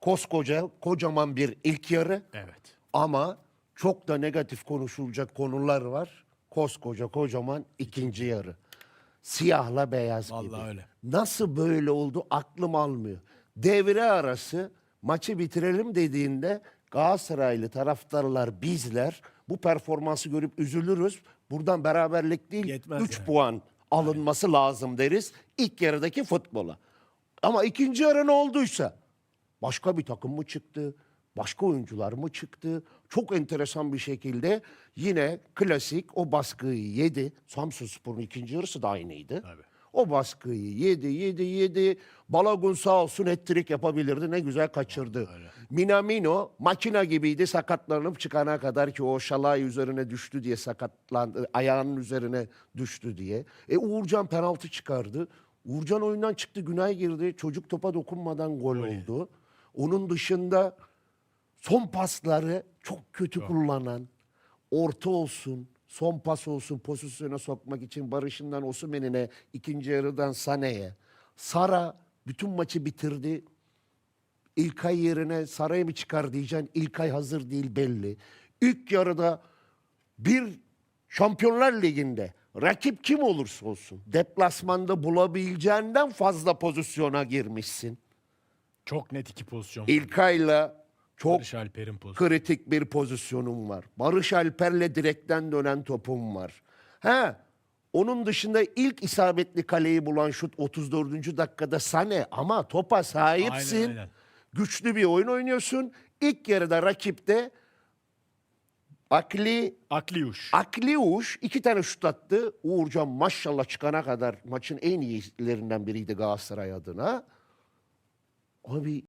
Koskoca, kocaman bir ilk yarı Evet. ama çok da negatif konuşulacak konular var. Koskoca, kocaman ikinci yarı. Siyahla beyaz Vallahi gibi. öyle. Nasıl böyle oldu aklım almıyor. Devre arası maçı bitirelim dediğinde Galatasaraylı taraftarlar bizler bu performansı görüp üzülürüz. Buradan beraberlik değil Yetmez 3 yani. puan alınması lazım deriz ilk yarıdaki futbola. Ama ikinci yarı ne olduysa başka bir takım mı çıktı? Başka oyuncular mı çıktı? Çok enteresan bir şekilde yine klasik o baskıyı yedi. Samsun Spor'un ikinci yarısı da aynıydı. Tabii. O baskıyı yedi, yedi, yedi. Balagun sağ olsun ettirik yapabilirdi. Ne güzel kaçırdı. Minamino makina gibiydi sakatlanıp çıkana kadar ki o şalay üzerine düştü diye sakatlandı. Ayağının üzerine düştü diye. E Uğurcan penaltı çıkardı. Uğurcan oyundan çıktı, Günay girdi. Çocuk topa dokunmadan gol oldu. Onun dışında son pasları çok kötü kullanan, orta olsun, son pas olsun pozisyona sokmak için Barış'ından Osimhen'ine, ikinci yarıdan Sané'ye. Sara bütün maçı bitirdi. İlkay yerine Sara'yı mı çıkar diyeceksin. İlkay hazır değil belli. İlk yarıda bir Şampiyonlar Ligi'nde rakip kim olursa olsun deplasmanda bulabileceğinden fazla pozisyona girmişsin. Çok net iki pozisyon. İlkay'la çok Barış Alper'in pozisyonu. kritik bir pozisyonum var. Barış Alper'le direkten dönen topum var. He, onun dışında ilk isabetli kaleyi bulan şut 34. dakikada Sane ama topa sahipsin. Aynen, aynen. Güçlü bir oyun oynuyorsun. İlk yarıda rakipte Akli Akliyuş. Akli Uğuş iki tane şut attı. Uğurcan maşallah çıkana kadar maçın en iyilerinden biriydi Galatasaray adına. abi